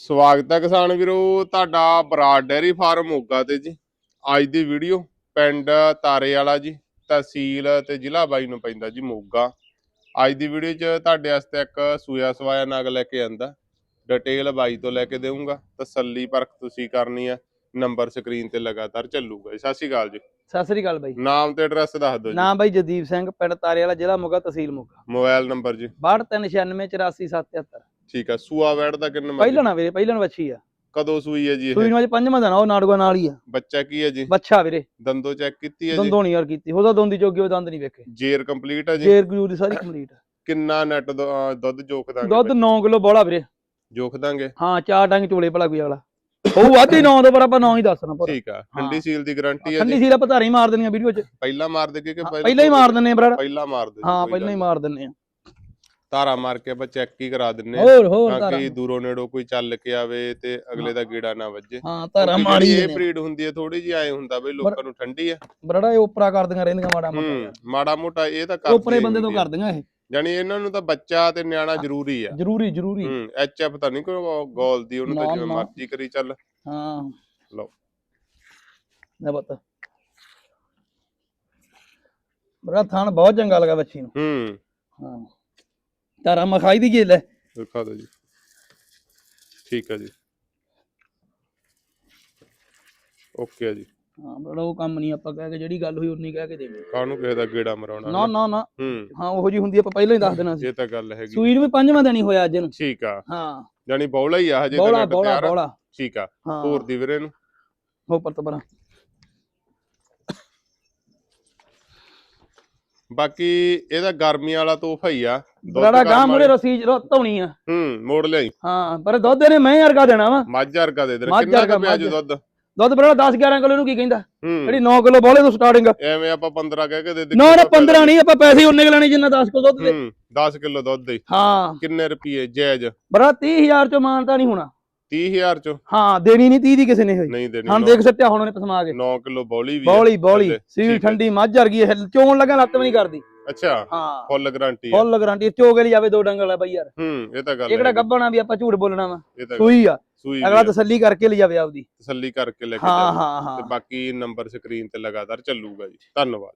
ਸਵਾਗਤ ਹੈ ਕਿਸਾਨ ਵੀਰੋ ਤੁਹਾਡਾ ਬਰਾੜ ਡੈਰੀ ਫਾਰਮ ਮੋਗਾ ਤੇ ਜੀ। ਅੱਜ ਦੀ ਵੀਡੀਓ ਪਿੰਡ ਤਾਰੇ ਵਾਲਾ ਜੀ ਤਹਿਸੀਲ ਤੇ ਜ਼ਿਲ੍ਹਾ ਬਾਈ ਨੂੰ ਪੈਂਦਾ ਜੀ ਮੋਗਾ। ਅੱਜ ਦੀ ਵੀਡੀਓ 'ਚ ਤੁਹਾਡੇ ਵਾਸਤੇ ਇੱਕ ਸੂਆ ਸਵਾਇਆ ਨਗ ਲੈ ਕੇ ਆਂਦਾ। ਡਿਟੇਲ ਬਾਈ ਤੋਂ ਲੈ ਕੇ ਦੇਵਾਂਗਾ ਤਸੱਲੀ ਪਰਖ ਤੁਸੀਂ ਕਰਨੀ ਆ। ਨੰਬਰ ਸਕਰੀਨ ਤੇ ਲਗਾਤਾਰ ਚੱਲੂਗਾ ਜੀ। ਸਤਿ ਸ਼੍ਰੀ ਅਕਾਲ ਜੀ। ਸਤਿ ਸ੍ਰੀ ਅਕਾਲ ਬਾਈ। ਨਾਮ ਤੇ ਐਡਰੈਸ ਦੱਸ ਦਿਓ ਜੀ। ਨਾਮ ਬਾਈ ਜਦੀਪ ਸਿੰਘ ਪਿੰਡ ਤਾਰੇ ਵਾਲਾ ਜ਼ਿਲ੍ਹਾ ਮੋਗਾ ਤਹਿਸੀਲ ਮੋਗਾ। ਮੋਬਾਈਲ ਨੰਬਰ ਜੀ। 62968477 ਠੀਕ ਆ ਸੂਆ ਵੈੜ ਦਾ ਕਿੰਨਾ ਪਹਿਲਾਂ ਨਾ ਵੀਰੇ ਪਹਿਲਾਂ ਵੱਛੀ ਆ। ਕਦੋਂ ਸੂਈ ਹੈ ਜੀ ਸੂਈ ਇਹ ਨੂੰ ਅੱਜ ਪੰਜਵਾਂ ਦਿਨ ਆ, ਉਹ ਨਾੜੂਆ ਨਾਲ ਹੀ ਆ। ਬੱਚਾ ਕੀ ਹੈ ਜੀ? ਬੱਛਾ ਵੀਰੇ। ਦੰਦੋ ਚੈੱਕ ਕੀਤੀ ਹੈ ਜੀ? ਦੰਦੋਂ ਨਹੀਂ ਯਾਰ ਕੀਤੀ ਉਹਦਾ ਦੰਦੀ ਜੋਗੀ ਉਹ ਦੰਦ ਨਹੀਂ ਵੇਖੇ। ਜੇਰ ਕੰਪਲੀਟ ਹੈ ਜੀ? ਜੇਰ ਗਜੂਰ ਦੀ ਸਾਰੀ ਕੰਪਲੀਟ ਕਿੰਨਾ ਨੈਟ ਦੁੱਧ ਜੋਖ ਦਾਂਗੇ ਦੁੱਧ 9 ਕਿਲੋ ਬੋਲਾ ਵੀਰੇ। ਜੋਖ ਦਾਂਗੇ? ਹਾਂ ਚਾਰ ਡੰਗ ਚੋਲੇ ਭਲਾ ਕੋਈ ਅਗਲਾ। ਉਹ ਵਾਧੀ 9 ਤੋਂ ਪਰ ਆਪਾਂ 9 ਹੀ ਦੱਸਣਾ ਪਰ ਠੀਕ ਆ ਠੰਡੀ ਸੀਲ ਦੀ ਗਾਰੰਟੀ ਹੈ ਠੰਡੀ ਸੀਲ ਆਪਾਂ ਧਾਰੀ ਮਾਰ ਦਿੰਦੀਆਂ ਵੀਡੀਓ 'ਚ। ਪਹਿਲਾਂ ਮਾਰ ਦੇ ਕਿ ਪਹਿਲਾਂ ਹੀ ਮਾਰ ਦਿੰਨੇ ਆ ਬਰਾ ਪਹਿਲਾਂ ਮਾਰ ਦੇ ਹਾਂ ਪਹਿਲਾਂ ਹੀ ਮਾਰ ਦਿੰਨੇ ਆ। ਤਾਰਾ ਮਾਰ ਕੇ ਆਪਾਂ ਚੈੱਕ ਹੀ ਕਰਾ ਦਿੰਨੇ ਆ ਹੋਰ ਹੋਰ ਤਾਂ ਧਾਰਾ ਕਿ ਦੂਰੋਂ ਨੇੜੋਂ ਕੋਈ ਚੱਲ ਕੇ ਆਵੇ ਤੇ ਅਗਲੇ ਦਾ ਗੀੜਾ ਨਾ ਵੱਜੇ। ਹਾਂ ਧਾਰਾ ਕਿਉਂਕਿ ਮਾਰੀ ਜਿਹੜੀ ਇਹ ਬਰੀਡ ਹੁੰਦੀ ਹੈ ਥੋੜੀ ਜਿਹੀ ਐ ਹੁੰਦਾ ਬਈ ਲੋਕਾਂ ਨੂੰ ਠੰਡੀ ਆ। ਬਰੜਾ ਇਹ ਉਪਰਾ ਕਰਦੀਆਂ ਰਹਿੰਦੀਆਂ ਮਾੜਾ ਹੂੰ ਮੋਟਾ ਮਾੜਾ ਮੋਟਾ ਇਹ ਤਾਂ ਉਪਰੇ ਬੰਦੇ ਤੋਂ ਕਰਦੀਆਂ ਇਹ। ਜਾਨੀ ਇਹਨਾਂ ਨੂੰ ਤਾਂ ਬੱਚਾ ਤੇ ਨਿਆਣਾ ਜ਼ਰੂਰੀ ਆ। ਜ਼ਰੂਰੀ ਜ਼ਰੂਰੀ। ਹੂੰ ਐਚਐਫ ਤਾਂ ਨਹੀਂ ਕੋਈ ਗੋਲ ਦੀ ਉਹਨੂੰ ਤਾਂ ਜਿਵੇਂ ਨਾ। ਮਰਜ਼ੀ ਕਰੀ ਚੱਲ। ਹਾਂ। ਲਓ। ਲੈ ਬਤਾ ਬੜਾ ਥਾਨ ਬਹੁਤ ਚੰਗਾ ਲੱਗਾ ਬੱਚੀ ਨੂੰ। ਹੂੰ। ਹਾਂ। ਤਾਰਾ ਮਖਾਈ ਦੀ ਲੈ ਦਿਖਾ ਦਿਓ ਜੀ। ਠੀਕ ਹੈ ਜੀ। ਓਕੇ ਜੀ। ਹਾਂ ਬੜਾ ਉਹ ਕੰਮ ਨਹੀਂ ਆਪਾਂ ਕਹਿ ਕੇ ਜਿਹੜੀ ਗੱਲ ਹੋਈ ਉਨੀ ਕਹਿ ਕੇ ਦੇਵੇ। ਕਾਹਨੂੰ ਕਿਸੇ ਦਾ ਗੇੜਾ ਮਰਾਉਣਾ ਨਾ ਨਾ? ਨਾ ਹੂੰ। ਹਾਂ ਉਹੋ ਜੀ ਹੁੰਦੀ ਆਪਾਂ ਪਹਿਲਾਂ ਹੀ ਦੱਸ ਦੇਣਾ ਸੀ। ਇਹ ਤਾਂ ਗੱਲ ਹੈਗੀ। ਸੂਈ ਨੂੰ ਵੀ ਪੰਜਵਾਂ ਦਿਨ ਹੀ ਹੋਇਆ ਅੱਜ ਨੂੰ ਠੀਕ ਆ। ਹਾਂ। ਜਾਨੀ ਬੌਲਾ ਹੀ ਆ ਹਜੇ ਬੋਲਾ ਬੋਲਾ। ਬੋਲਾ। ਠੀਕ ਆ। ਹੋਰ ਦੀ ਵੀਰੇ ਨੂੰ? ਹੋ ਪਰ ਤਬਰਾ ਬਾਕੀ ਇਹਦਾ ਗਰਮੀ ਵਾਲਾ ਤੋਹਫਾ ਹੀ ਆ। ਬੜਾ ਗਾਂ ਮੁਰੇ ਰਸੀ ਧੌਣੀ ਆ। ਹੂੰ ਮੋੜ ਲਿਆਈ। ਹਾਂ ਪਰ ਦੁੱਧ ਇਹਨੇ ਮੈਂ ਵਰਗਾ ਦੇਣਾ ਵਾ। ਮੱਝ ਵਰਗਾ ਦੇ ਦੇ ਕਿੰਨਾ ਕੁ ਪਿਆ ਜੀ। ਦੁੱਧ? ਦੁੱਧ ਬੜਾ 10 11 ਕਿਲੋ ਨੂੰ ਕੀ ਕਹਿੰਦਾ? ਜਿਹੜੀ 9 ਕਿਲੋ ਬੋਲੇ ਤੋਂ ਸਟਾਰਟਿੰਗ ਐਵੇਂ ਆਪਾਂ 15 ਕਹਿ ਕੇ ਦੇ ਦੇ ਨਾ ਨਾ 15 ਨਹੀਂ ਆਪਾਂ ਪੈਸੇ ਉਹਨੇ ਕੁ ਲੈਣੇ ਜਿੰਨਾ 10 ਕਿਲੋ ਦੁੱਧ ਦੇ। ਹੂੰ 10 ਕਿਲੋ ਦੁੱਧ ਦੇ। ਹਾਂ। ਕਿੰਨੇ ਰੁਪਏ ਜਾਇਜ਼ ਬੜਾ 30000 ਚੋਂ ਮਾਨਤਾ ਨਹੀਂ ਹੋਣਾ। 30000 ਚ? ਹਾਂ ਦੇਣੀ ਨਹੀਂ 30 ਦੀ ਕਿਸੇ ਨੇ ਹੋਈ। ਨਹੀਂ ਦੇਣੀ ਹਾਂ ਦੇਖ ਸੱਟਿਆ ਹੁਣ ਉਹਨੇ ਪਸਮਾ ਕੇ। 9 ਕਿਲੋ ਬੌਲੀ ਵੀ। ਬੌਲੀ ਬੌਲੀ। ਸੀਲ ਹੈ। ਠੰਡੀ ਮੱਝ ਵਰਗੀ ਹੈ ਚੋਣ ਲੱਗਾ ਲੱਤ ਵੀ ਨਹੀਂ ਕਰਦੀ। ਅੱਛਾ ਹਾਂ। ਫੁੱਲ ਗਾਰੰਟੀ ਫੁੱਲ ਗਾਰੰਟੀ ਚੋਗੇ ਲਈ ਜਾਵੇ ਦੋ ਡੰਗਲ ਆ ਬਈ ਯਾਰ। ਹੂੰ ਇਹ ਤਾਂ ਗੱਲ ਇਹ ਕਿਹੜਾ। ਗੱਬਣਾ ਵੀ ਆਪਾਂ ਝੂਠ ਬੋਲਣਾ ਵਾ। ਸੂਈ ਆ। ਅਗਲਾ। ਤਸੱਲੀ ਕਰਕੇ ਲਈ ਜਾਵੇ ਆਪਦੀ। ਤਸੱਲੀ ਕਰਕੇ ਲੈ ਕੇ ਹਾਂ ਹਾਂ ਹਾਂ। ਤੇ ਬਾਕੀ ਨੰਬਰ ਸਕਰੀਨ ਤੇ ਲਗਾਤਾਰ ਚੱਲੂਗਾ ਜੀ। ਧੰਨਵਾਦ।